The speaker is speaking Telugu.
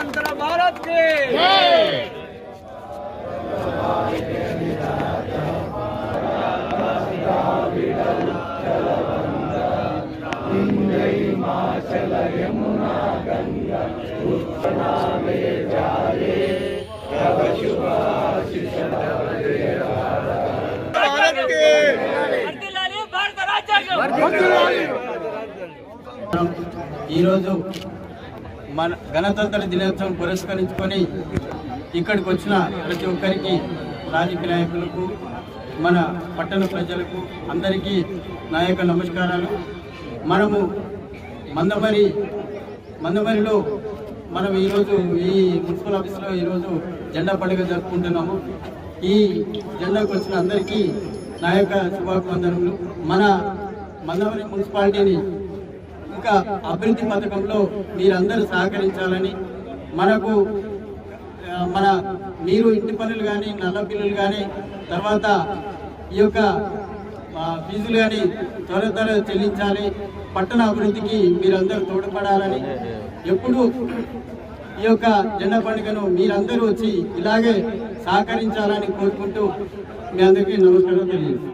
سوتنترا بھارت کے ఈరోజు మన గణతంత్ర దినోత్సవం పురస్కరించుకొని ఇక్కడికి వచ్చిన ప్రతి ఒక్కరికి రాజకీయ నాయకులకు మన పట్టణ ప్రజలకు అందరికీ నా యొక్క నమస్కారాలు. మనము మందమరి మందమరిలో మనం ఈరోజు ఈ మున్సిపల్ ఆఫీస్లో ఈరోజు జెండా పండుగ జరుపుకుంటున్నాము. ఈ జెండాకు వచ్చిన అందరికీ నా యొక్క శుభాభివందనములు. మన మందమరి మున్సిపాలిటీని ఇంకా అభివృద్ధి పథకంలో మీరందరూ సహకరించాలని మనకు మన మీరు ఇంటి పనులు కానీ నల్ల బిల్లులు కానీ తర్వాత ఈ యొక్క ఫీజులు కానీ త్వర త్వర చెల్లించాలి. పట్టణ అభివృద్ధికి మీరందరూ తోడ్పడాలని ఎప్పుడు ఈ యొక్క జెండా పండుగను మీరందరూ వచ్చి ఇలాగే సహకరించాలని కోరుకుంటూ మీ అందరికీ నమస్కారం తెలియజేస్తాను